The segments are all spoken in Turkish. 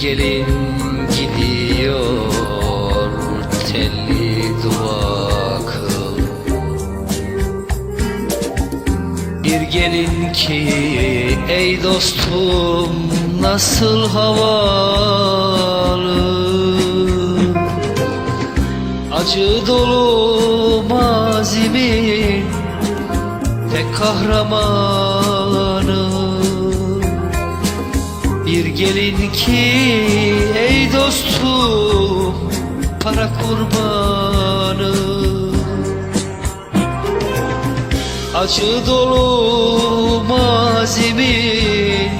gelin gidiyor telli duvaklı Bir gelin ki ey dostum nasıl havalı? Acı dolu mazimin tek kahramanı Bir gelin ki ey dostum para kurbanı. Acı dolu mazimin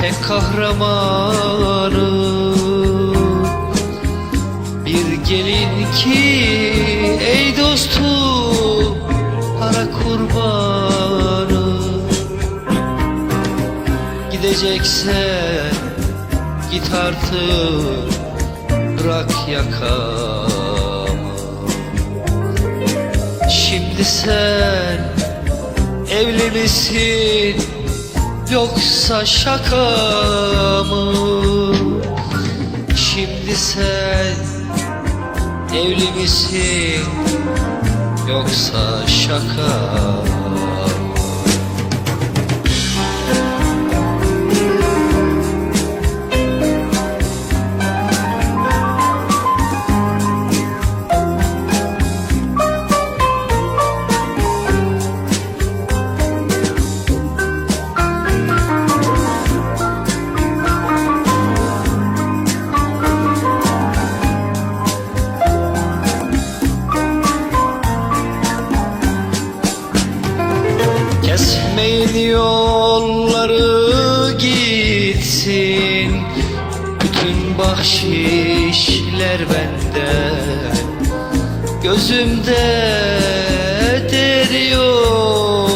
tek kahramanı. Bir gelin ki Gideceksen git artık bırak yakamı Şimdi sen evli misin yoksa şaka mı? Şimdi sen evli misin yoksa şaka mı? Kesmeyin yolları gitsin. Bütün bahşişler benden Gözümde deriyor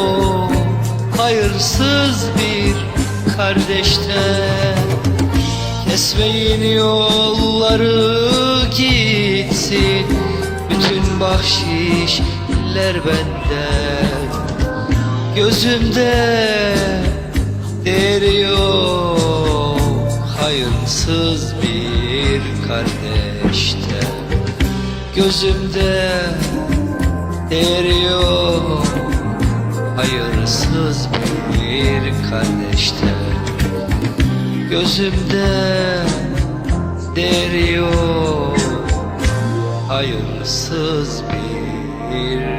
Hayırsız bir kardeşten Kesmeyin yolları gitsin. Bütün bahşişler benden Gözümde deriyor Hayırsız bir kardeşte Gözümde deriyor Hayırsız bir kardeşte Gözümde deriyor Hayırsız bir